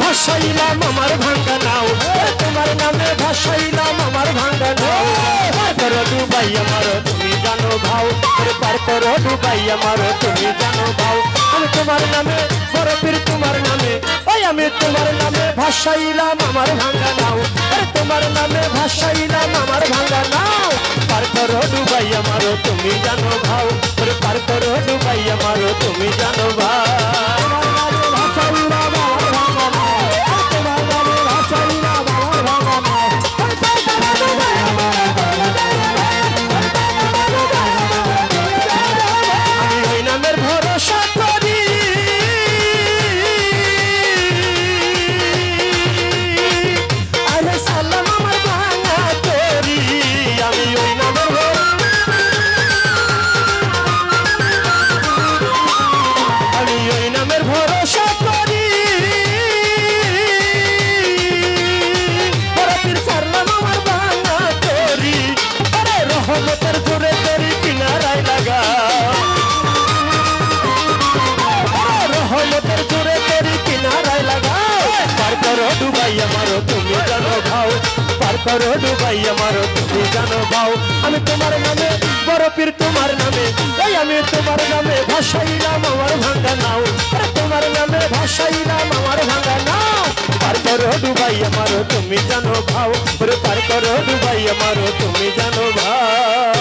ভাসাইলাম, আমার ভাঙ্গা নাও। তোমার নামে ভাসাইলাম, আমার ভাঙ্গা নাও। করো ডুবাই আমার, তুমি জানো ভাও। পার করো ডুবাই আমার, তুমি জানো ভাও। আমি তোমার নামে বড় পীর তোমার নামে, ওই আমি তোমার নামে ভাসাইলাম, আমার ভাঙ্গা নাও। তোমার নামে ভাসাইলাম, আমার ভাঙ্গা নাও। পার করো ডুবাই আমার, তুমি জানো ভাও। পার করো ডুবাই আমার, তুমি জানো ভাও। করো ডুবাই আমার তুমি জানো বাউ আমি তোমার নামে, বরফির তোমার নামে, এই আমি তোমার নামে ভাসাইলাম আমার ভাঙ্গা নাও। তোমার নামে ভাসাইলাম আমার ভাঙ্গা নাও। পার করো ডুবাই আমার তুমি জানো ভাও পার করো ডুবাই আমার তুমি জানো ভাও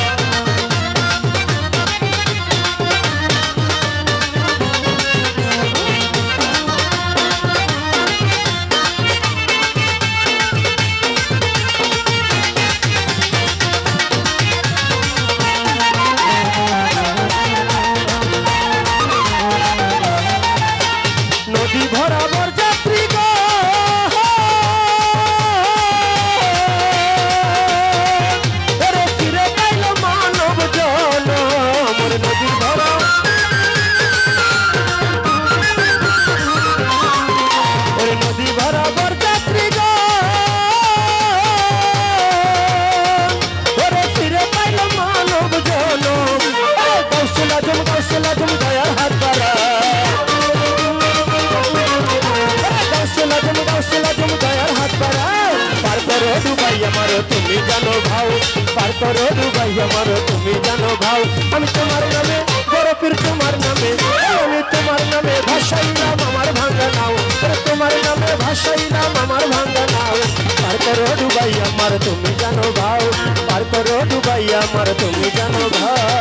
আমার তুমি জানো ভাও, পার করো দুবাই আমার, তুমি জানো ভাও। আমি তোমার নামে, বরফির তোমার নামে, আমি তোমার নামে ভাসাইলাম আমার ভাঙা নাও। তোমার নামে ভাসাইলাম আমার ভাঙা নাও। পার করো দুবাই আমার, তুমি জানো ভাও, পার করো দুবাই আমার, তুমি জানো ভাও।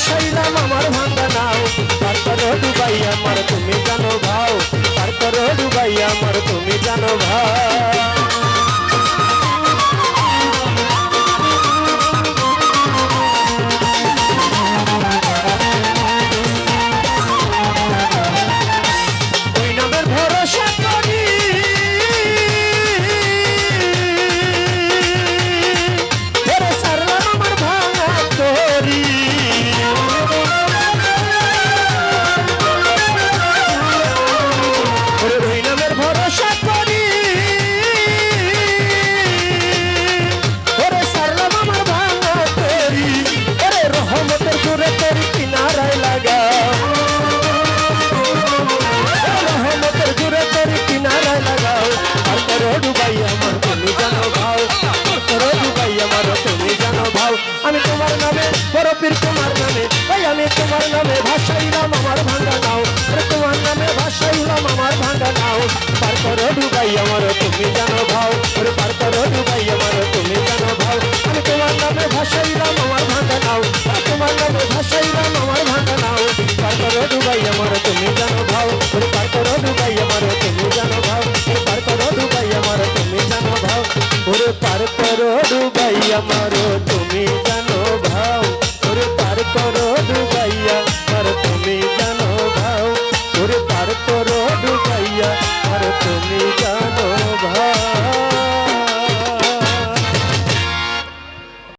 নামে ভাসাইলাম আমার ভাঙ্গা নাও। পার করো দুবাই আমার, তুমি জানো ভাও। পার করো দুবাই আমার, তুমি জানো ভাও। তোমার নামে ভাসাইলাম আমার ভাঙ্গা নাও তোমার নামে ভাসাইলাম আমার ভাঙ্গা নাও পার করো ডুবাই আমার তুমি জানো ভাও পার করো ডুবাই আর তুমি জানো